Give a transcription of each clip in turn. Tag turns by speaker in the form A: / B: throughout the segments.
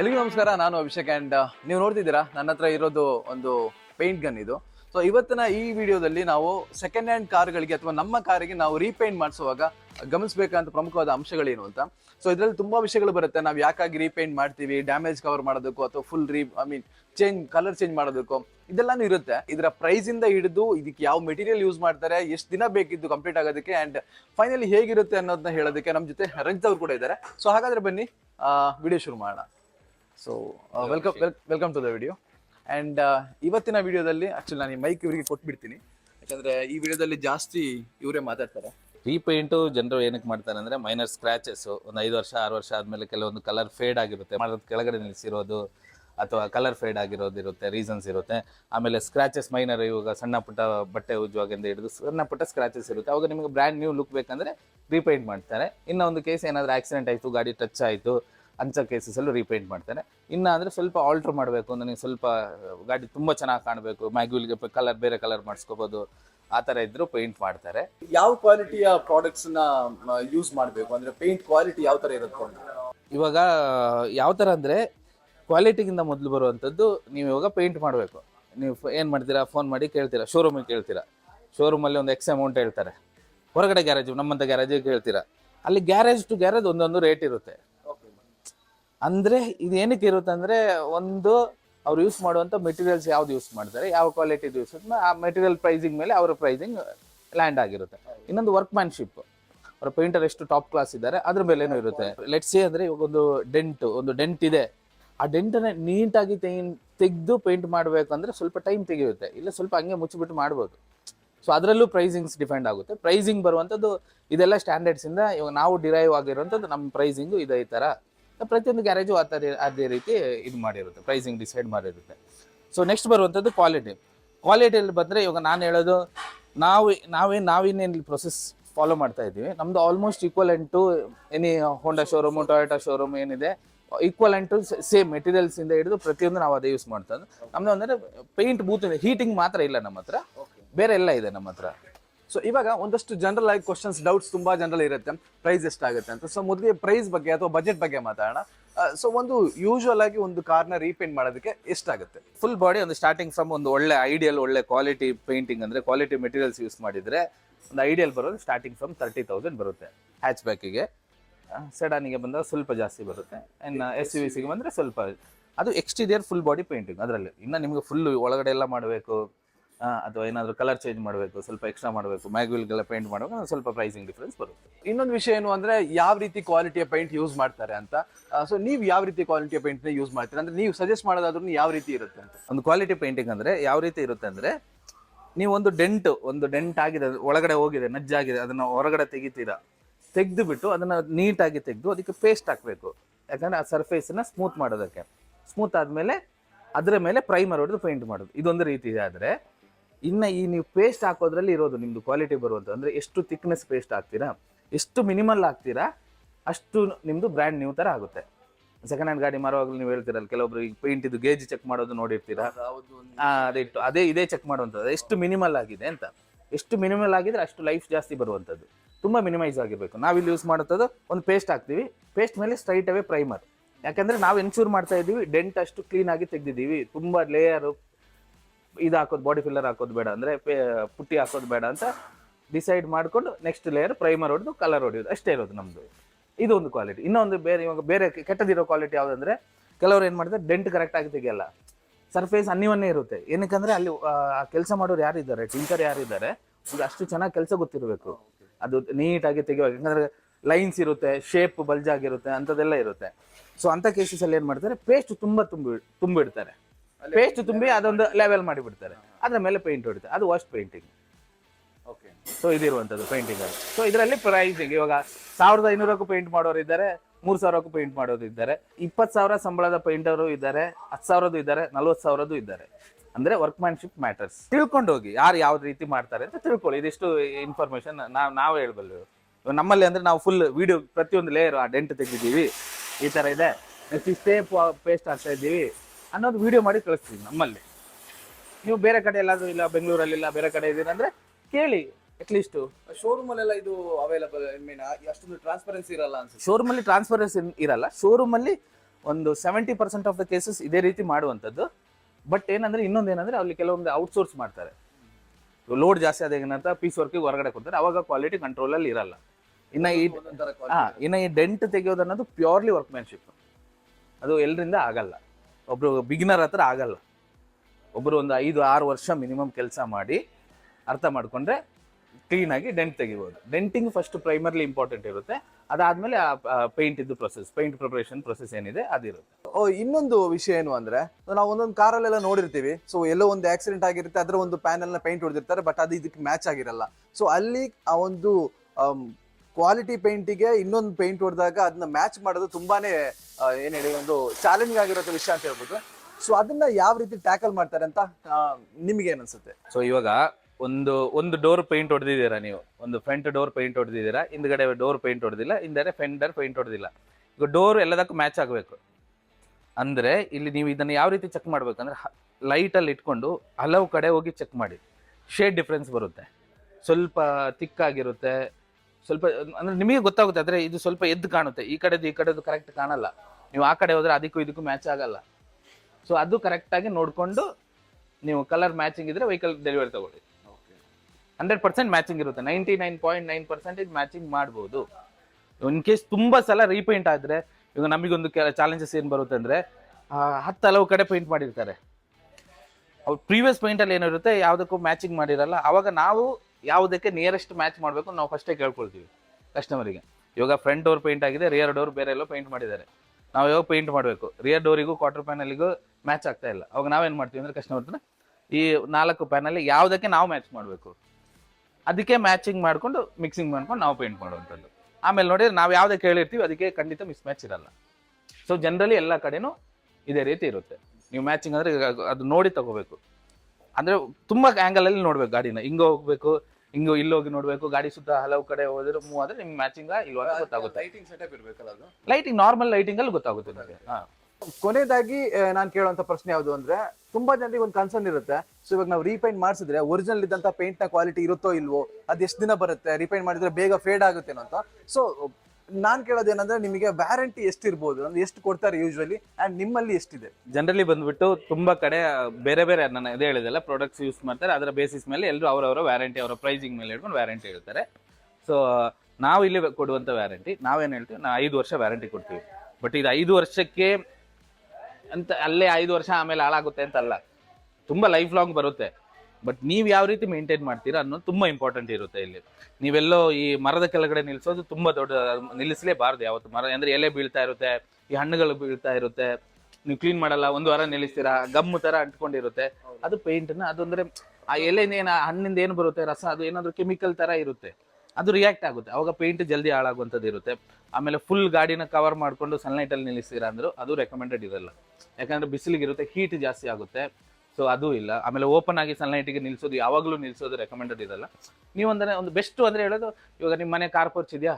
A: ಎಲ್ರಿಗೂ ನಮಸ್ಕಾರ, ನಾನು ಅಭಿಷೇಕ್ ಅಂಡ್ ನೀವು ನೋಡ್ತಿದ್ದೀರಾ, ನನ್ನ ಹತ್ರ ಇರೋದು ಒಂದು ಪೇಂಟ್ ಗನ್ ಇದು. ಸೊ ಇವತ್ತಿನ ಈ ವಿಡಿಯೋದಲ್ಲಿ ನಾವು ಸೆಕೆಂಡ್ ಹ್ಯಾಂಡ್ ಕಾರ್ಗಳಿಗೆ ಅಥವಾ ನಮ್ಮ ಕಾರಿಗೆ ನಾವು ರೀಪೇಂಟ್ ಮಾಡಿಸುವಾಗ ಗಮನಿಸಬೇಕಂತ ಪ್ರಮುಖವಾದ ಅಂಶಗಳೇನು ಅಂತ. ಸೊ ಇದರಲ್ಲಿ ತುಂಬಾ ವಿಷಯಗಳು ಬರುತ್ತೆ. ನಾವು ಯಾಕಾಗಿ ರೀಪೇಂಟ್ ಮಾಡ್ತೀವಿ ಡ್ಯಾಮೇಜ್ ಕವರ್ ಮಾಡೋದಕ್ಕೂ ಅಥವಾ full re I mean change colour change ಮಾಡೋದಕ್ಕೂ. ಇದೆಲ್ಲಾನು ಇರುತ್ತೆ. ಇದರ ಪ್ರೈಸ್ ಇಂದ ಹಿಡಿದು ಇದಕ್ಕೆ ಯಾವ ಮೆಟೀರಿಯಲ್ ಯೂಸ್ ಮಾಡ್ತಾರೆ, ಎಷ್ಟು ದಿನ ಬೇಕಿದ್ದು ಕಂಪ್ಲೀಟ್ ಆಗೋದಕ್ಕೆ ಅಂಡ್ ಫೈನಲಿ ಹೇಗಿರುತ್ತೆ ಅನ್ನೋದನ್ನ ಹೇಳೋದಕ್ಕೆ ನಮ್ಮ ಜೊತೆ ರಂಜಿತ್ ಅವ್ರು ಕೂಡ ಇದ್ದಾರೆ. ಸೊ ಹಾಗಾದ್ರೆ ಬನ್ನಿ ವಿಡಿಯೋ ಶುರು ಮಾಡೋಣ. So welcome welcome to the video and ಇವತ್ತಿನ ವಿಡಿಯೋದಲ್ಲಿ ಆಕ್ಚುಲಿ ನಾನು ಈ ಮೈಕ್ ಇವರಿಗೆ ಕೊಟ್ಬಿಡ್ತೀನಿ. ಯಾಕಂದ್ರೆ ಈ ವಿಡಿಯೋದಲ್ಲಿ ಜಾಸ್ತಿ ಇವರೇ ಮಾತಾಡ್ತಾರೆ.
B: ರೀಪೇಂಟು ಜನರು ಏನಕ್ಕೆ ಮಾಡ್ತಾರೆ ಅಂದರೆ ಮೈನರ್ ಸ್ಕ್ರಾಚಸ್ ಒಂದು ಐದು ವರ್ಷ ಆರು ವರ್ಷ ಆದಮೇಲೆ ಕೆಲವೊಂದು ಕಲರ್ ಫೇಡ್ ಆಗಿರುತ್ತೆ. ಮರದ ಕೆಳಗಡೆ ನಿಲ್ಲಿಸಿರೋದು ಅಥವಾ ಕಲರ್ ಫೇಡ್ ಆಗಿರೋದು ಇರುತ್ತೆ ರೀಸನ್ಸ್ ಇರುತ್ತೆ. ಆಮೇಲೆ ಸ್ಕ್ರಾಚಸ್ ಮೈನರ್ ಇವಾಗ ಸಣ್ಣ ಪುಟ್ಟ ಬಟ್ಟೆ ಉಜ್ಜುವಾಗಿಂದ ಹಿಡಿದು ಸಣ್ಣ ಪುಟ್ಟ ಸ್ಕ್ರಾಚಸ್ ಇರುತ್ತೆ. ಅವಾಗ ನಿಮಗೆ ಬ್ರ್ಯಾಂಡ್ ನ್ಯೂ ಲುಕ್ ಬೇಕಂದರೆ ರೀಪೇಂಟ್ ಮಾಡ್ತಾರೆ. ಇನ್ನೊಂದು ಕೇಸ್ ಏನಾದರೂ ಆಕ್ಸಿಡೆಂಟ್ ಆಯಿತು ಗಾಡಿ ಟಚ್ ಆಯಿತು ಅಂಥ ಕೇಸಸಲ್ಲೂ ರೀಪೇಂಟ್ ಮಾಡ್ತಾರೆ ಇನ್ನು ಅಂದರೆ ಸ್ವಲ್ಪ ಆಲ್ಟ್ರ್ ಮಾಡಬೇಕು ನನಗೆ ಸ್ವಲ್ಪ ಗಾಡಿ ತುಂಬ ಚೆನ್ನಾಗಿ ಕಾಣಬೇಕು. ಮ್ಯಾಗ್ಯೂಲ್ಗೆ ಕಲರ್ ಬೇರೆ ಕಲರ್ ಮಾಡಿಸ್ಕೋಬೋದು. ಆ ಥರ ಇದ್ದರೂ ಪೇಂಟ್ ಮಾಡ್ತಾರೆ.
A: ಯಾವ ಕ್ವಾಲಿಟಿಯ ಪ್ರಾಡಕ್ಟ್ಸ್ನ ಯೂಸ್ ಮಾಡಬೇಕು? ಅಂದ್ರೆ ಪೇಂಟ್ ಕ್ವಾಲಿಟಿ ಯಾವ ತರ ಇರುತ್ತೆ
B: ಇವಾಗ ಯಾವ ಥರ ಅಂದರೆ ಕ್ವಾಲಿಟಿಗಿಂತ ಮೊದಲು ಬರುವಂಥದ್ದು ನೀವು ಇವಾಗ ಪೇಂಟ್ ಮಾಡಬೇಕು. ನೀವು ಏನು ಮಾಡ್ತೀರಾ? ಫೋನ್ ಮಾಡಿ ಕೇಳ್ತೀರಾ? ಶೋರೂಮಿಗೆ ಕೇಳ್ತೀರಾ? ಶೋರೂಮಲ್ಲಿ ಒಂದು ಎಕ್ಸ್ ಅಮೌಂಟ್ ಹೇಳ್ತಾರೆ. ಹೊರಗಡೆ ಗ್ಯಾರೇಜು ನಮ್ಮಂಥ ಗ್ಯಾರೇಜಿಗೆ ಕೇಳ್ತೀರಾ? ಅಲ್ಲಿ ಗ್ಯಾರೇಜ್ ಟು ಗ್ಯಾರೇಜ್ ಒಂದೊಂದು ರೇಟ್ ಇರುತ್ತೆ. ಅಂದರೆ ಇದು ಏನಕ್ಕೆ ಇರುತ್ತೆ ಅಂದ್ರೆ ಒಂದು ಅವ್ರು ಯೂಸ್ ಮಾಡುವಂಥ ಮೆಟೀರಿಯಲ್ಸ್ ಯಾವ್ದು ಯೂಸ್ ಮಾಡ್ತಾರೆ ಯಾವ ಕ್ವಾಲಿಟಿ ಯೂಸ್ ಆ ಮೆಟೀರಿಯಲ್ ಪ್ರೈಸಿಂಗ್ ಮೇಲೆ ಅವರ ಪ್ರೈಸಿಂಗ್ ಲ್ಯಾಂಡ್ ಆಗಿರುತ್ತೆ. ಇನ್ನೊಂದು ವರ್ಕ್ಮ್ಯಾನ್ಶಿಪ್ ಅವ್ರ ಪೇಂಟರ್ ಎಷ್ಟು ಟಾಪ್ ಕ್ಲಾಸ್ ಇದ್ದಾರೆ ಅದ್ರ ಮೇಲೇನೂ ಇರುತ್ತೆ. ಲೆಟ್ಸ್ ಸೇ ಅಂದರೆ ಇವಾಗ ಒಂದು ಡೆಂಟ್ ಒಂದು ಡೆಂಟ್ ಇದೆ. ಆ ಡೆಂಟನ್ನ ನೀಟಾಗಿ ತೆಗೆದು ಪೇಂಟ್ ಮಾಡಬೇಕಂದ್ರೆ ಸ್ವಲ್ಪ ಟೈಮ್ ತೆಗೆಯುತ್ತೆ. ಇಲ್ಲ ಸ್ವಲ್ಪ ಹಂಗೆ ಮುಚ್ಚಿಬಿಟ್ಟು ಮಾಡ್ಬೋದು. ಸೊ ಅದರಲ್ಲೂ ಪ್ರೈಸಿಂಗ್ಸ್ ಡಿಪೆಂಡ್ ಆಗುತ್ತೆ. ಪ್ರೈಸಿಂಗ್ ಬರುವಂಥದ್ದು ಇದೆಲ್ಲ ಸ್ಟ್ಯಾಂಡರ್ಡ್ಸಿಂದ ಇವಾಗ ನಾವು ಡಿರೈವ್ ಆಗಿರುವಂಥದ್ದು ನಮ್ಮ ಪ್ರೈಸಿಂಗು ಇದೆ ಈ ಥರ ಪ್ರತಿಯೊಂದು ಗ್ಯಾರೇಜು ಆ ಥರ ಅದೇ ರೀತಿ ಇದು ಮಾಡಿರುತ್ತೆ ಪ್ರೈಸಿಂಗ್ ಡಿಸೈಡ್ ಮಾಡಿರುತ್ತೆ. ಸೊ ನೆಕ್ಸ್ಟ್ ಬರುವಂಥದ್ದು ಕ್ವಾಲಿಟಿ ಕ್ವಾಲಿಟಿಯಲ್ಲಿ ಬಂದರೆ ಇವಾಗ ನಾನು ಹೇಳೋದು ನಾವು ನಾವೇ ನಾವಿನ್ನೇನು ಪ್ರೊಸೆಸ್ ಫಾಲೋ ಮಾಡ್ತಾ ಇದ್ದೀವಿ. ನಮ್ದು almost equal to any Honda showroom Toyota showroom ಏನಿದೆ ಈಕ್ವಲ್ ಟು ಸೇಮ್ ಮೆಟೀರಿಯಲ್ಸ್ ಇಂದ ಹಿಡಿದು ಪ್ರತಿಯೊಂದು ನಾವು ಅದೇ ಯೂಸ್ ಮಾಡ್ತಾ. ನಮ್ದು ಅಂದರೆ ಪೇಂಟ್ ಬೂತ್ ಇದೆ ಹೀಟಿಂಗ್ ಮಾತ್ರ ಇಲ್ಲ ನಮ್ಮ ಹತ್ರ. ಬೇರೆ ಎಲ್ಲ ಇದೆ ನಮ್ಮ ಹತ್ರ.
A: ಸೊ ಇವಾಗ ಒಂದಷ್ಟು ಜನರಲ್ ಆಗಿ ಕ್ವಶನ್ಸ್ ಡೌಟ್ಸ್ ತುಂಬಾ ಜನರಲ್ ಇರುತ್ತೆ. ಪ್ರೈಸ್ ಎಷ್ಟಾಗುತ್ತೆ ಅಂತ. ಸೊ ಮೊದಲಿಗೆ ಪ್ರೈಸ್ ಬಗ್ಗೆ ಅಥವಾ ಬಜೆಟ್ ಬಗ್ಗೆ ಮಾತಾಡೋಣ. ಸೊ ಒಂದು ಯೂಶುವಲ್ ಆಗಿ ಒಂದು ಕಾರ್ನ ರೀಪೇಂಟ್ ಮಾಡೋದಕ್ಕೆ ಎಷ್ಟಾಗುತ್ತೆ?
B: ಫುಲ್ ಬಾಡಿ ಒಂದು ಸ್ಟಾರ್ಟಿಂಗ್ ಫ್ರಮ್ ಒಂದು ಒಳ್ಳೆ ಐಡಿಯಲ್ ಒಳ್ಳೆ ಕ್ವಾಲಿಟಿ ಪೇಂಟಿಂಗ್ ಅಂದ್ರೆ ಕ್ವಾಲಿಟಿ ಮೆಟೀರಿಯಲ್ಸ್ ಯೂಸ್ ಮಾಡಿದ್ರೆ ಒಂದು ಐಡಿಯಲ್ ಬರೋದು ಸ್ಟಾರ್ಟಿಂಗ್ ಫ್ರಮ್ ತರ್ಟಿ ತೌಸಂಡ್ ಬರುತ್ತೆ. ಹ್ಯಾಚ್ ಬ್ಯಾಕಿಗೆ ಸೆಡಾನಿಗೆ ಬಂದಾಗ ಸ್ವಲ್ಪ ಜಾಸ್ತಿ ಬರುತ್ತೆ. ಇನ್ನು ಎಸ್ ಯು ಸಿಗೆ ಬಂದರೆ ಸ್ವಲ್ಪ. ಅದು ಎಕ್ಸ್ಟೀರಿಯರ್ ಫುಲ್ ಬಾಡಿ ಪೇಂಟಿಂಗ್ ಅದರಲ್ಲಿ. ಇನ್ನು ನಿಮಗೆ ಫುಲ್ ಒಳಗಡೆ ಎಲ್ಲ ಮಾಡಬೇಕು. ಅಥವಾ ಏನಾದರೂ ಕಲರ್ ಚೇಂಜ್ ಮಾಡಬೇಕು, ಸ್ವಲ್ಪ ಎಕ್ಸ್ಟ್ರಾ ಮಾಡಬೇಕು, ಮ್ಯಾಗ್ವಿಲ್ಗೆಲ್ಲ ಪೇಂಟ್ ಮಾಡುವಾಗ ಸ್ವಲ್ಪ ಪ್ರೈಸಿಂಗ್ ಡಿಫ್ರೆನ್ಸ್ ಬರುತ್ತೆ.
A: ಇನ್ನೊಂದು ವಿಷಯ ಏನು ಅಂದರೆ ಯಾವ ರೀತಿ ಕ್ವಾಲಿಟಿಯ ಪೇಂಟ್ ಯೂಸ್ ಮಾಡ್ತಾರೆ ಅಂತ. ಸೊ ನೀವು ಯಾವ ರೀತಿ ಕ್ವಾಲಿಟಿಯ ಪೇಂಟ್ನ ಯೂಸ್ ಮಾಡ್ತೀರಾ? ಅಂದರೆ ನೀವು ಸಜೆಸ್ಟ್ ಮಾಡೋದಾದ್ರೂ ಯಾವ ರೀತಿ ಇರುತ್ತೆ ಅಂತ.
B: ಒಂದು ಕ್ವಾಲಿಟಿ ಪೇಂಟಿಂಗ್ ಅಂದರೆ ಯಾವ ರೀತಿ ಇರುತ್ತೆ ಅಂದರೆ ನೀವು ಒಂದು ಡೆಂಟ್ ಒಂದು ಡೆಂಟ್ ಆಗಿದೆ, ಒಳಗಡೆ ಹೋಗಿದೆ, ನಜ್ಜಾಗಿದೆ, ಅದನ್ನು ಹೊರಗಡೆ ತೆಗಿತೀರಾ? ತೆಗೆದುಬಿಟ್ಟು ಅದನ್ನು ನೀಟಾಗಿ ತೆಗೆದು ಅದಕ್ಕೆ ಪೇಸ್ಟ್ ಹಾಕಬೇಕು. ಯಾಕಂದರೆ ಆ ಸರ್ಫೇಸನ್ನು ಸ್ಮೂತ್ ಮಾಡೋದಕ್ಕೆ. ಸ್ಮೂತ್ ಆದಮೇಲೆ ಅದರ ಮೇಲೆ ಪ್ರೈಮರ್ ಹೊಡೆದು ಪೇಂಟ್ ಮಾಡೋದು. ಇದೊಂದು ರೀತಿ ಇದೆ ಆದರೆ ಇನ್ನು ಈ ನೀವು ಪೇಸ್ಟ್ ಹಾಕೋದ್ರಲ್ಲಿ ಇರೋದು ನಿಮ್ಮದು ಕ್ವಾಲಿಟಿ ಬರುವಂಥ ಅಂದರೆ ಎಷ್ಟು ಥಿಕ್ನೆಸ್ ಪೇಸ್ಟ್ ಹಾಕ್ತೀರಾ ಎಷ್ಟು ಮಿನಿಮಲ್ ಹಾಕ್ತೀರಾ ಅಷ್ಟು ನಿಮ್ಮದು ಬ್ರ್ಯಾಂಡ್ ನ್ಯೂ ಥರ ಆಗುತ್ತೆ. ಸೆಕೆಂಡ್ ಹ್ಯಾಂಡ್ ಗಾಡಿ ಮಾರುವಾಗಲೂ ನೀವು ಹೇಳ್ತೀರಲ್ಲ ಕೆಲವೊಬ್ರು ಈಗ ಪೇಂಟ್ ಇದು ಗೇಜ್ ಚೆಕ್ ಮಾಡೋದು ನೋಡಿರ್ತೀರಾ? ಆ, ಅದೇ ಇಟ್ಟು ಅದೇ ಇದೇ ಚೆಕ್ ಮಾಡುವಂಥದ್ದು. ಎಷ್ಟು ಮಿನಿಮಲ್ ಆಗಿದೆ ಅಂತ. ಎಷ್ಟು ಮಿನಿಮಲ್ ಆಗಿದ್ರೆ ಅಷ್ಟು ಲೈಫ್ ಜಾಸ್ತಿ ಬರುವಂಥದ್ದು. ತುಂಬ ಮಿನಿಮೈಸ್ ಆಗಿರಬೇಕು. ನಾವಿಲ್ಲಿ ಯೂಸ್ ಮಾಡುತ್ತದ್ದು ಒಂದು ಪೇಸ್ಟ್ ಹಾಕ್ತೀವಿ. ಪೇಸ್ಟ್ ಮೇಲೆ ಸ್ಟ್ರೈಟ್ ಅವೇ ಪ್ರೈಮರ್ ಯಾಕಂದ್ರೆ ನಾವು ಎನ್ಶೂರ್ ಮಾಡ್ತಾ ಇದ್ದೀವಿ ಡೆಂಟ್ ಅಷ್ಟು ಕ್ಲೀನ್ ಆಗಿ ತೆಗೆದಿದ್ದೀವಿ. ತುಂಬ ಲೇಯರು ಇದು ಹಾಕೋದು ಬಾಡಿ ಫಿಲ್ಲರ್ ಹಾಕೋದು ಬೇಡ ಅಂದರೆ ಪುಟ್ಟಿ ಹಾಕೋದು ಬೇಡ ಅಂತ ಡಿಸೈಡ್ ಮಾಡ್ಕೊಂಡು ನೆಕ್ಸ್ಟ್ ಲೇಯರ್ ಪ್ರೈಮರ್ ಹೊಡೆದು ಕಲರ್ ಹೊಡೆಯೋದು. ಅಷ್ಟೇ ಇರೋದು ನಮ್ಮದು ಇದು ಒಂದು ಕ್ವಾಲಿಟಿ ಇನ್ನೊಂದು ಬೇರೆ, ಇವಾಗ ಬೇರೆ ಕೆಟ್ಟದಿರೋ ಕ್ವಾಲಿಟಿ ಯಾವುದಂದ್ರೆ, ಕೆಲವರು ಏನು ಮಾಡ್ತಾರೆ ಡೆಂಟ್ ಕರೆಕ್ಟಾಗಿ ತೆಗಿಯಲ್ಲ. ಸರ್ಫೇಸ್ ಅನ್ನಿವನ್ನೇ ಇರುತ್ತೆ. ಏನಕ್ಕಂದ್ರೆ ಅಲ್ಲಿ ಕೆಲಸ ಮಾಡೋರು ಯಾರಿದ್ದಾರೆ ಟಿಂಕರ್ ಯಾರಿದ್ದಾರೆ ಅಷ್ಟು ಚೆನ್ನಾಗಿ ಕೆಲಸ ಗೊತ್ತಿರಬೇಕು. ಅದು ನೀಟಾಗಿ ತೆಗಿಯುವಾಗ, ಯಾಕಂದ್ರೆ ಲೈನ್ಸ್ ಇರುತ್ತೆ ಶೇಪ್ ಬಲ್ಜ್ ಆಗಿರುತ್ತೆ, ಅಂಥದ್ದೆಲ್ಲ ಇರುತ್ತೆ. ಸೊ ಅಂಥ ಕೇಸಸಲ್ಲಿ ಏನು ಮಾಡ್ತಾರೆ ಪೇಸ್ಟ್ ತುಂಬ ತುಂಬಿ, ತುಂಬಿಡ್ತಾರೆ. ಪೇಸ್ಟ್ ತುಂಬಿ ಅದೊಂದು ಲೆವೆಲ್ ಮಾಡಿಬಿಡ್ತಾರೆ. ಅದ್ರ ಮೇಲೆ ಪೇಂಟ್ ಹೊಡಿತಾರೆ. ಅದು ವಾಶ್ ಪೇಂಟಿಂಗ್
A: ಓಕೆ
B: ಸೊ ಇದಿರುವಂಥದ್ದು ಪೇಂಟಿಂಗ್ ಅಲ್ಲಿ. ಸೊ ಇದರಲ್ಲಿ ಪ್ರೈಸಿಂಗ್ ಇವಾಗ ಸಾವಿರದ ಐನೂರಕ್ಕೂ ಪೇಂಟ್ ಮಾಡೋರು ಇದ್ದಾರೆ ಮೂರು ಸಾವಿರಕ್ಕೂ ಪೇಂಟ್ ಮಾಡೋರು ಇದ್ದಾರೆ. ಇಪ್ಪತ್ತು ಸಾವಿರ ಸಂಬಳದ ಪೇಂಟರು ಇದ್ದಾರೆ ಹತ್ತು ಸಾವಿರದ್ದು ಇದ್ದಾರೆ ನಲ್ವತ್ತು ಸಾವಿರದ್ದು ಇದ್ದಾರೆ. ಅಂದ್ರೆ ವರ್ಕ್ಮ್ಯಾನ್ಶಿಪ್ ಮ್ಯಾಟರ್ಸ್ ತಿಳ್ಕೊಂಡು ಹೋಗಿ ಯಾರು ಯಾವ ರೀತಿ ಮಾಡ್ತಾರೆ ಅಂತ ತಿಳ್ಕೊಳ್ಳಿ. ಇದಿಷ್ಟು ಇನ್ಫಾರ್ಮೇಶನ್ ನಾವು ನಾವು ಹೇಳ್ಬಲ್ಲು ನಮ್ಮಲ್ಲಿ ಅಂದ್ರೆ ನಾವು ಫುಲ್ ವಿಡಿಯೋ ಪ್ರತಿಯೊಂದು ಲೇಯರ್ ಆ ಡೆಂಟ್ ತೆಗೆದಿದ್ದೀವಿ. ಈ ತರ ಇದೆ. ನೆಕ್ಸ್ಟ್ ಇಷ್ಟೇ ಪೇಸ್ಟ್ ಹಾಕ್ತಾ ಇದ್ದೀವಿ. ಅನ್ನೋದು ವಿಡಿಯೋ ಮಾಡಿ ಕಳಿಸ್ತೀವಿ ನಮ್ಮಲ್ಲಿ. ನೀವು ಬೇರೆ ಕಡೆ ಎಲ್ಲಾದರೂ ಇಲ್ಲ ಬೆಂಗಳೂರಲ್ಲಿ ಇಲ್ಲ ಬೇರೆ ಕಡೆ ಇದ್ದೀರಾ ಅಂದ್ರೆ ಕೇಳಿ ಅಟ್ಲೀಸ್ಟ್
A: ಶೋರೂಮ್ ಅಲ್ಲೆಲ್ಲ ಇದು ಅವೈಲಬಲ್ ಐ ಮೀನ್ ಅಷ್ಟೊಂದು ಟ್ರಾನ್ಸ್ಪರೆನ್ಸಿ ಇರಲ್ಲ ಅನ್ಸುತ್ತೆ.
B: ಶೋರೂಮ್ ಅಲ್ಲಿ ಟ್ರಾನ್ಸ್ಪರೆನ್ಸಿ ಇರಲ್ಲ. ಶೋರೂಮ್ ಅಲ್ಲಿ ಒಂದು seventy percent of the cases ಇದೇ ರೀತಿ ಮಾಡುವಂಥದ್ದು. ಬಟ್ ಏನಂದ್ರೆ ಇನ್ನೊಂದು ಏನಂದ್ರೆ ಅಲ್ಲಿ ಕೆಲವೊಂದು ಔಟ್ಸೋರ್ಸ್ ಮಾಡ್ತಾರೆ. ಲೋಡ್ ಜಾಸ್ತಿ ಆದ ಏನಂತ ಪೀಸ್ ವರ್ಕಿಗೆ ಹೊರಗಡೆ ಕೊಡ್ತಾರೆ. ಅವಾಗ ಕ್ವಾಲಿಟಿ ಕಂಟ್ರೋಲ್ ಅಲ್ಲಿ ಇರಲ್ಲ. ಇನ್ನ ಈ ಇನ್ನ ಈ ಡೆಂಟ್ ತೆಗೆಯೋದು ಅನ್ನೋದು ಪ್ಯೂರ್ಲಿ ವರ್ಕ್ಮ್ಯಾನ್ಶಿಪ್ ಅದು ಎಲ್ಲರಿಂದ ಆಗಲ್ಲ. ಒಬ್ರು ಬಿಗಿನರ್ ಹತ್ರ ಆಗಲ್ಲ. ಒಬ್ಬರು ಒಂದು ಐದು, ಆರು ವರ್ಷ ಮಿನಿಮಮ್ ಕೆಲಸ ಮಾಡಿ ಅರ್ಥ ಮಾಡಿಕೊಂಡ್ರೆ ಕ್ಲೀನ್ ಆಗಿ ಡೆಂಟ್ ತೆಗಿಬೋದು. ಡೆಂಟಿಂಗ್ ಫಸ್ಟ್ ಪ್ರೈಮರ್ಲಿ ಇಂಪಾರ್ಟೆಂಟ್ ಇರುತ್ತೆ. ಅದಾದಮೇಲೆ ಆ ಪೇಂಟ್ ಇದ್ದು ಪ್ರೊಸೆಸ್ ಪೇಂಟ್ ಪ್ರಿಪರೇಷನ್ ಪ್ರೊಸೆಸ್ ಏನಿದೆ ಅದಿರುತ್ತೆ.
A: ಓ, ಇನ್ನೊಂದು ವಿಷಯ ಏನು ಅಂದ್ರೆ, ನಾವು ಒಂದೊಂದು ಕಾರಲ್ಲೆಲ್ಲ ನೋಡಿರ್ತೀವಿ. ಸೊ ಎಲ್ಲೋ ಒಂದು ಆಕ್ಸಿಡೆಂಟ್ ಆಗಿರುತ್ತೆ, ಅದರ ಒಂದು ಪ್ಯಾನೆಲ್ನ ಪೇಂಟ್ ಹೊಡೆದಿರ್ತಾರೆ ಬಟ್ ಅದು ಇದಕ್ಕೆ ಮ್ಯಾಚ್ ಆಗಿರಲ್ಲ. ಸೊ ಅಲ್ಲಿ ಆ ಒಂದು ಕ್ವಾಲಿಟಿ ಪೇಂಟಿಗೆ ಇನ್ನೊಂದು ಪೇಂಟ್ ಹೊಡೆದಾಗ ಅದನ್ನ ಮ್ಯಾಚ್ ಮಾಡೋದು ತುಂಬಾನೇ ಏನು ಹೇಳಿ, ಒಂದು ಚಾಲೆಂಜಿಂಗ್ ಆಗಿರೋ ವಿಷಯ ಅಂತ ಹೇಳ್ಬೋದು. ಸೊ ಅದನ್ನ ಯಾವ ರೀತಿ ಟ್ಯಾಕಲ್ ಮಾಡ್ತಾರೆ ಅಂತ ನಿಮ್ಗೆ ಏನ್ ಅನ್ಸುತ್ತೆ?
B: ಸೊ ಇವಾಗ ಒಂದು ಒಂದು ಡೋರ್ ಪೇಂಟ್ ಹೊಡೆದಿದ್ದೀರಾ ನೀವು? ಒಂದು ಫ್ರಂಟ್ ಡೋರ್ ಪೇಂಟ್ ಹೊಡೆದಿದ್ದೀರಾ? ಹಿಂದ್ಗಡೆ ಡೋರ್ ಪೇಂಟ್ ಹೊಡೆದಿಲ್ಲ ಹಿಂದೆ ಫೆಂಡರ್ ಪೇಂಟ್ ಹೊಡೆದಿಲ್ಲ. ಈಗ ಡೋರ್ ಎಲ್ಲದಕ್ಕೂ ಮ್ಯಾಚ್ ಆಗಬೇಕು. ಅಂದ್ರೆ ಇಲ್ಲಿ ನೀವು ಇದನ್ನ ಯಾವ ರೀತಿ ಚೆಕ್ ಮಾಡ್ಬೇಕಂದ್ರೆ ಲೈಟಲ್ಲಿ ಇಟ್ಕೊಂಡು ಹಲವು ಕಡೆ ಹೋಗಿ ಚೆಕ್ ಮಾಡಿ. ಶೇಡ್ ಡಿಫ್ರೆನ್ಸ್ ಬರುತ್ತೆ. ಸ್ವಲ್ಪ ತಿಕ್ಕಾಗಿರುತ್ತೆ ಸ್ವಲ್ಪ, ಅಂದ್ರೆ ನಿಮಗೆ ಗೊತ್ತಾಗುತ್ತೆ ಅಂದ್ರೆ ಇದು ಸ್ವಲ್ಪ ಎದ್ದು ಕಾಣುತ್ತೆ. ಈ ಕಡೆದು ಈ ಕಡೆದು ಕರೆಕ್ಟ್ ಕಾಣಲ್ಲ. ನೀವು ಆ ಕಡೆ ಹೋದ್ರೆ ಅದಕ್ಕೂ ಇದಕ್ಕೂ ಮ್ಯಾಚ್ ಆಗಲ್ಲ. ಸೊ ಅದು ಕರೆಕ್ಟಾಗಿ ನೋಡಿಕೊಂಡು ನೀವು ಕಲರ್ ಮ್ಯಾಚಿಂಗ್ ಇದ್ರೆ ವೆಹಿಕಲ್ ಡೆಲಿವರಿ ತಗೊಳ್ಳಿ. ಹಂಡ್ರೆಡ್ ಪರ್ಸೆಂಟ್ ಮ್ಯಾಚಿಂಗ್ ಇರುತ್ತೆ. Ninety nine point nine percentage matching ಮಾಡ್ಬೋದು. ಇನ್ ಕೇಸ್ ತುಂಬಾ ಸಲ ರೀಪೇಂಟ್ ಆದ್ರೆ, ಇವಾಗ ನಮಗೊಂದು ಚಾಲೆಂಜಸ್ ಏನ್ ಬರುತ್ತೆ ಅಂದ್ರೆ ಹತ್ತು ಹಲವು ಕಡೆ ಪೇಂಟ್ ಮಾಡಿರ್ತಾರೆ. ಅವ್ರು ಪ್ರೀವಿಯಸ್ ಪೇಂಟ್ ಅಲ್ಲಿ ಏನಿರುತ್ತೆ, ಯಾವುದಕ್ಕೂ ಮ್ಯಾಚಿಂಗ್ ಮಾಡಿರಲ್ಲ. ಅವಾಗ ನಾವು ಯಾವುದಕ್ಕೆ ನಿಯರೆಸ್ಟ್ ಮ್ಯಾಚ್ ಮಾಡಬೇಕು ನಾವು ಫಸ್ಟೇ ಕೇಳ್ಕೊಳ್ತೀವಿ ಕಸ್ಟಮರಿಗೆ ಇವಾಗ ಫ್ರಂಟ್ ಡೋರ್ ಪೇಂಟ್ ಆಗಿದೆ ರಿಯರ್ ಡೋರ್ ಬೇರೆ ಎಲ್ಲೋ ಪೇಂಟ್ ಮಾಡಿದ್ದಾರೆ. ನಾವು ಯಾವಾಗ ಪೇಂಟ್ ಮಾಡಬೇಕು? ರಿಯರ್ ಡೋರಿಗೂ ಕ್ವಾರ್ಟರ್ ಪ್ಯಾನಲ್ಗೂ ಮ್ಯಾಚ್ ಆಗ್ತಾ ಇಲ್ಲ. ಅವಾಗ ನಾವೇನು ಮಾಡ್ತೀವಿ ಅಂದರೆ ಕಸ್ಟಮರ್ ಈ ನಾಲ್ಕು ಪ್ಯಾನಲ್ ಯಾವುದಕ್ಕೆ ನಾವು ಮ್ಯಾಚ್ ಮಾಡಬೇಕು? ಅದಕ್ಕೆ ಮ್ಯಾಚಿಂಗ್ ಮಾಡಿಕೊಂಡು ಮಿಕ್ಸಿಂಗ್ ಮಾಡ್ಕೊಂಡು ನಾವು ಪೇಂಟ್ ಮಾಡುವಂಥದ್ದು. ಆಮೇಲೆ ನೋಡಿದ್ರೆ ನಾವು ಯಾವುದೇ ಕೇಳಿರ್ತೀವಿ, ಅದಕ್ಕೆ ಖಂಡಿತ ಮಿಸ್ ಮ್ಯಾಚ್ ಇರಲ್ಲ. ಸೊ ಜನರಲಿ ಎಲ್ಲ ಕಡೆನೂ ಇದೇ ರೀತಿ ಇರುತ್ತೆ. ನೀವು ಮ್ಯಾಚಿಂಗ್ ಅಂದರೆ ಅದು ನೋಡಿ ತಗೋಬೇಕು. ಅಂದರೆ ತುಂಬ ಆ್ಯಂಗಲಲ್ಲಿ ನೋಡ್ಬೇಕು ಗಾಡಿನ. ಹಿಂಗೆ ಹೋಗ್ಬೇಕು ಹಿಂಗ ಇಲ್ಲಿ ಹೋಗಿ ನೋಡ್ಬೇಕು ಗಾಡಿ ಸುತ್ತ ಹಲವು ಕಡೆ ಹೋದ್ರೆ ಮೂವ್ ಆದ್ರೆ ನಿಮ್ಗೆ ಮ್ಯಾಚಿಂಗ್ ಇಲ್ವಾ ಅಂತ ಗೊತ್ತಾಗುತ್ತೆ.
A: ಲೈಟಿಂಗ್ ಸೆಟಪ್ ಇರ್ಬೇಕಲ್ಲ ಅದು?
B: ಲೈಟಿಂಗ್ ನಾರ್ಮಲ್ ಲೈಟಿಂಗ್ ಅಲ್ಲಿ ಗೊತ್ತಾಗುತ್ತೆ ನಿಮಗೆ.
A: ಕೊನೆಯದಾಗಿ ನಾನು ಕೇಳುವಂತ ಪ್ರಶ್ನೆ ಯಾವುದು ಅಂದ್ರೆ ತುಂಬಾ ಜನರಿಗೆ ಒಂದು ಕನ್ಸರ್ನ್ ಇರುತ್ತೆ. ಸೊ ಇವಾಗ ನಾವು ರೀಪೇಂಟ್ ಮಾಡಿಸಿದ್ರೆ ಒರಿಜಿನಲ್ ಇದ್ದಂತ ಪೇಂಟ್ನ ಕ್ವಾಲಿಟಿ ಇರುತ್ತೋ ಇಲ್ವೋ ಅದ್ ಎಷ್ಟು ದಿನ ಬರುತ್ತೆ? ರೀಪೇಂಟ್ ಮಾಡಿದ್ರೆ ಬೇಗ ಫೇಡ್ ಆಗುತ್ತೇನೋ ಅಂತ. ಸೊ ನಾನ್ ಕೇಳೋದೇನಂದ್ರೆ ನಿಮಗೆ ವ್ಯಾರಂಟಿ ಎಷ್ಟಿರ್ಬೋದು? ಅಂದ್ರೆ ಎಷ್ಟು ಕೊಡ್ತಾರೆ ಯೂಶ್ವಲಿ ಅಂಡ್ ನಿಮ್ಮಲ್ಲಿ ಎಷ್ಟಿದೆ?
B: ಜನರಲಿ ಬಂದ್ಬಿಟ್ಟು ತುಂಬಾ ಕಡೆ, ಬೇರೆ ಬೇರೆ ನಾನು ಇದೇ ಹೇಳಿದೆಲ್ಲ ಪ್ರಾಡಕ್ಟ್ಸ್ ಯೂಸ್ ಮಾಡ್ತಾರೆ. ಅದರ ಬೇಸಿಸ್ ಮೇಲೆ ಎಲ್ಲರೂ ಅವರವರ ವ್ಯಾರಂಟಿ ಅವರ ಪ್ರೈಸಿಂಗ್ ಮೇಲೆ ಹಿಡ್ಕೊಂಡು ವ್ಯಾರಂಟಿ ಹೇಳ್ತಾರೆ. ಸೊ ನಾವು ಇಲ್ಲಿ ಕೊಡುವಂತ ವ್ಯಾರಂಟಿ ನಾವೇನು ಹೇಳ್ತೀವಿ ನಾವು ಐದು ವರ್ಷ ವ್ಯಾರಂಟಿ ಕೊಡ್ತೀವಿ. ಬಟ್ ಇದು ಐದು ವರ್ಷಕ್ಕೆ ಅಂತ, ಅಲ್ಲೇ ಐದು ವರ್ಷ ಆಮೇಲೆ ಹಾಳಾಗುತ್ತೆ ಅಂತ ಅಲ್ಲ ತುಂಬಾ ಲೈಫ್ ಲಾಂಗ್ ಬರುತ್ತೆ. ಬಟ್ ನೀವು ಯಾವ ರೀತಿ ಮೇಂಟೈನ್ ಮಾಡ್ತೀರಾ ಅನ್ನೋದು ತುಂಬಾ ಇಂಪಾರ್ಟೆಂಟ್ ಇರುತ್ತೆ ಇಲ್ಲಿ. ನೀವೆಲ್ಲೋ ಈ ಮರದ ಕೆಳಗಡೆ ನಿಲ್ಸೋದು ತುಂಬಾ ದೊಡ್ಡ ನಿಲ್ಲಿಸಲೇಬಾರ್ದು ಯಾವತ್ತು. ಮರ ಅಂದ್ರೆ ಎಲೆ ಬೀಳ್ತಾ ಇರುತ್ತೆ ಈ ಹಣ್ಣುಗಳು ಬೀಳ್ತಾ ಇರುತ್ತೆ. ನೀವು ಕ್ಲೀನ್ ಮಾಡಲ್ಲ ಒಂದು ವಾರ ನಿಲ್ಲಿಸ್ತೀರಾ ಗಮ್ ತರ ಅಂಟ್ಕೊಂಡಿರುತ್ತೆ. ಅದು ಪೇಂಟ್ನ ನ ಅದು ಅಂದ್ರೆ ಆ ಎಲೆನೇನು ಹಣ್ಣಿಂದ ಏನು ಬರುತ್ತೆ ರಸ ಅದು ಏನಾದ್ರು ಕೆಮಿಕಲ್ ತರ ಇರುತ್ತೆ. ಅದು ರಿಯಾಕ್ಟ್ ಆಗುತ್ತೆ. ಅವಾಗ ಪೇಂಟ್ ಜಲ್ದಿ ಹಾಳಾಗುವಂಥದ್ದು ಇರುತ್ತೆ. ಆಮೇಲೆ ಫುಲ್ ಗಾಡಿನ ಕವರ್ ಮಾಡ್ಕೊಂಡು ಸನ್ಲೈಟ್ ಅಲ್ಲಿ ನಿಲ್ಲಿಸ್ತೀರಾ ಅಂದ್ರು ಅದು ರೆಕಮೆಂಡೆಡ್ ಇರಲ್ಲ ಯಾಕಂದ್ರೆ ಬಿಸಿಲಿಗಿರುತ್ತೆ ಹೀಟ್ ಜಾಸ್ತಿ ಆಗುತ್ತೆ. ಸೊ ಅದು ಇಲ್ಲ. ಆಮೇಲೆ ಓಪನ್ ಆಗಿ ಸನ್ಲೈಟಿಗೆ ನಿಲ್ಸೋದು ಯಾವಾಗಲೂ ನಿಲ್ಸೋದು ರೆಕಮೆಂಡೆಡ್ ಇದಲ್ಲ. ನೀವು ಅಂದ್ರೆ ಒಂದು ಬೆಸ್ಟ್ ಅಂದ್ರೆ ಹೇಳೋದು, ಇವಾಗ ನಿಮ್ಮ ಮನೆ ಕಾರ್ ಪೋರ್ಚ್ ಇದೆಯಾ?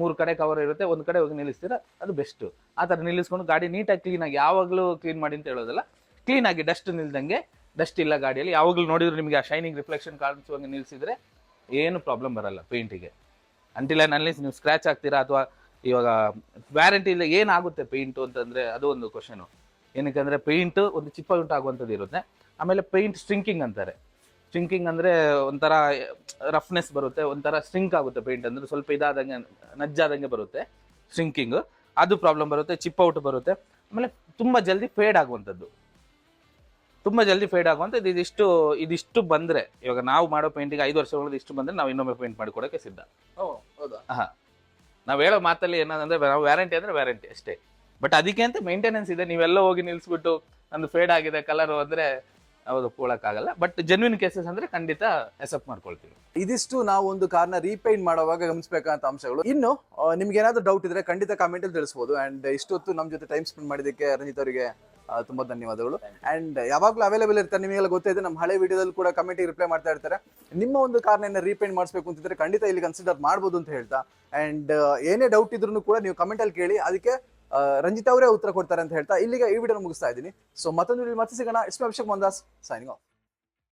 B: ಮೂರು ಕಡೆ ಕವರ್ ಇರುತ್ತೆ, ಒಂದು ಕಡೆ ಹೋಗಿ ನಿಲ್ಲಿಸ್ತೀರಾ? ಅದು ಬೆಸ್ಟ್ ಆ ಥರ ನಿಲ್ಲಿಸ್ಕೊಂಡು ಗಾಡಿ ನೀಟಾಗಿ ಕ್ಲೀನಾಗಿ ಯಾವಾಗಲೂ ಕ್ಲೀನ್ ಮಾಡಿ ಅಂತ ಹೇಳೋದಲ್ಲ ಕ್ಲೀನಾಗಿ ಡಸ್ಟ್ ನಿಲ್ದಂಗೆ ಡಸ್ಟ್ ಇಲ್ಲ ಗಾಡಿಯಲ್ಲಿ. ಯಾವಾಗಲೂ ನೋಡಿದ್ರು ನಿಮಗೆ ಆ ಶೈನಿಂಗ್ ರಿಫ್ಲೆಕ್ಷನ್ ಕಾಣಿಸುವಂಗೆ ನಿಲ್ಲಿಸಿದ್ರೆ ಏನು ಪ್ರಾಬ್ಲಮ್ ಬರಲ್ಲ ಪೇಂಟಿಗೆ ಅಂಟಿಲ್ ಅಲ್ಲಿ ನೀವು ಸ್ಕ್ರಾಚ್ ಆಗ್ತೀರಾ ಅಥವಾ ಇವಾಗ ವ್ಯಾರಂಟಿ ಇಲ್ಲ ಏನಾಗುತ್ತೆ ಪೇಂಟು ಅಂತಂದ್ರೆ ಅದು ಒಂದು ಕ್ವಶನು ಏನಕ್ಕೆ ಅಂದ್ರೆ ಪೇಂಟ್ ಒಂದು ಚಿಪ್ಪ ಉಂಟಾಗುವಂಥದ್ದು ಇರುತ್ತೆ. ಆಮೇಲೆ ಪೇಂಟ್ ಸ್ಟ್ರಿಂಕಿಂಗ್ ಅಂತಾರೆ. ಸ್ಟ್ರಿಂಕಿಂಗ್ ಅಂದರೆ ಒಂಥರ ರಫ್ನೆಸ್ ಬರುತ್ತೆ ಒಂಥರ ಸ್ಟ್ರಿಂಕ್ ಆಗುತ್ತೆ ಪೇಂಟ್ ಅಂದರೆ ಸ್ವಲ್ಪ ಇದಾದಂಗೆ ನಜ್ಜಾದಂಗೆ ಬರುತ್ತೆ ಸ್ಟ್ರಿಂಕಿಂಗ್ ಅದು ಪ್ರಾಬ್ಲಮ್ ಬರುತ್ತೆ ಚಿಪ್ ಔಟ್ ಬರುತ್ತೆ. ಆಮೇಲೆ ತುಂಬ ಜಲ್ದಿ ಫೇಡ್ ಆಗುವಂಥದ್ದು. ತುಂಬ ಜಲ್ದಿ ಫೇಡ್ ಆಗುವಂಥದ್ದು ಇದಿಷ್ಟು ಇದಿಷ್ಟು ಬಂದರೆ ಇವಾಗ ನಾವು ಮಾಡೋ ಪೇಂಟಿಗೆ ಐದು ವರ್ಷ ಒಳಗೆ ಇಷ್ಟು ಬಂದರೆ ನಾವು ಇನ್ನೊಮ್ಮೆ ಪೇಂಟ್ ಮಾಡಿಕೊಡೋಕ್ಕೆ ಸಿದ್ಧ.
A: ಓ ಹೌದಾ?
B: ಹಾಂ. ನಾವು ಹೇಳೋ ಮಾತಲ್ಲಿ ಏನಂದ್ರೆ ನಾವು ವ್ಯಾರಂಟಿ ಅಂದರೆ ವ್ಯಾರಂಟಿ ಅಷ್ಟೇ. ಬಟ್ ಅದಕ್ಕೆ ಅಂತ ಮೇಂಟೆನೆನ್ಸ್ ಇದೆ. ನೀವೆಲ್ಲ ಹೋಗಿ ನಿಲ್ಸ್ಬಿಟ್ಟು ನಂದು ಫೇಡ್ ಆಗಿದೆ ಕಲರ್ ಅಂದ್ರೆ ಹೌದು ಆಗಲ್ಲ ಬಟ್ ಜೆನ್ವಿನ್ ಕೇಸಸ್ ಅಂದ್ರೆ ಖಂಡಿತ ಎಸೆಪ್ಟ್ ಮಾಡ್ಕೊಳ್ತೀವಿ.
A: ಇದಿಷ್ಟು ನಾವು ಒಂದು ಕಾರ್ನ ರೀಪೇಂಟ್ ಮಾಡುವಾಗ ಗಮನಿಸಬೇಕಂತ ಅಂಶಗಳು. ಇನ್ನು ನಿಮ್ಗೆ ಏನಾದ್ರು ಡೌಟ್ ಇದ್ರೆ ಖಂಡಿತ ಕಾಮೆಂಟ್ ಅಲ್ಲಿ ತಿಳಿಸಬಹುದು ಅಂಡ್ ಇಷ್ಟೊತ್ತು ನಮ್ಮ ಜೊತೆ ಟೈಮ್ ಸ್ಪೆಂಡ್ ಮಾಡಿದಕ್ಕೆ ರಂಜಿತ್ ಅವರಿಗೆ ತುಂಬಾ ಧನ್ಯವಾದಗಳು. ಅಂಡ್ ಯಾವಾಗಲೂ ಅವೈಲೇಬಲ್ ಇರ್ತಾರೆ, ನಿಮಗೆಲ್ಲ ಗೊತ್ತಿದೆ ನಮ್ಮ ಹಳೆ ವಿಡಿಯೋದಲ್ಲಿ ಕೂಡ ಕಮೆಂಟ್ ರಿಪ್ಲೈ ಮಾಡ್ತಾ ಇರ್ತಾರೆ. ನಿಮ್ಮ ಒಂದು ಕಾರ್ನ ರೀಪೇಂಟ್ ಮಾಡಿಸ್ಬೇಕು ಅಂತಿದ್ರೆ ಖಂಡಿತ ಇಲ್ಲಿ ಕನ್ಸಿಡರ್ ಮಾಡ್ಬೋದು ಅಂತ ಹೇಳ್ತಾ. ಅಂಡ್ ಏನೇ ಡೌಟ್ ಇದ್ರೂ ಕೂಡ ನೀವು ಕಮೆಂಟ್ ಅಲ್ಲಿ ಕೇಳಿ, ಅದಕ್ಕೆ ರಂಜಿತ್ ಅವರೇ ಉತ್ತರ ಕೊಡ್ತಾರೆ ಅಂತ ಹೇಳ್ತಾ ಇಲ್ಲಿಗೆ ಈ ವಿಡಿಯೋ ಮುಗಿಸ್ತಾ ಇದ್ದೀನಿ. ಸೊ ಮತ್ತೊಂದು ವಿಡಿಯೋ ಮತ್ತೆ ಸಿಗೋಣ. ಇಸ್ಮಾ ಅಭಿಷೇಕ್ ಮಂದಾಸ್ ಸೈನಿಂಗ್ ಆಫ್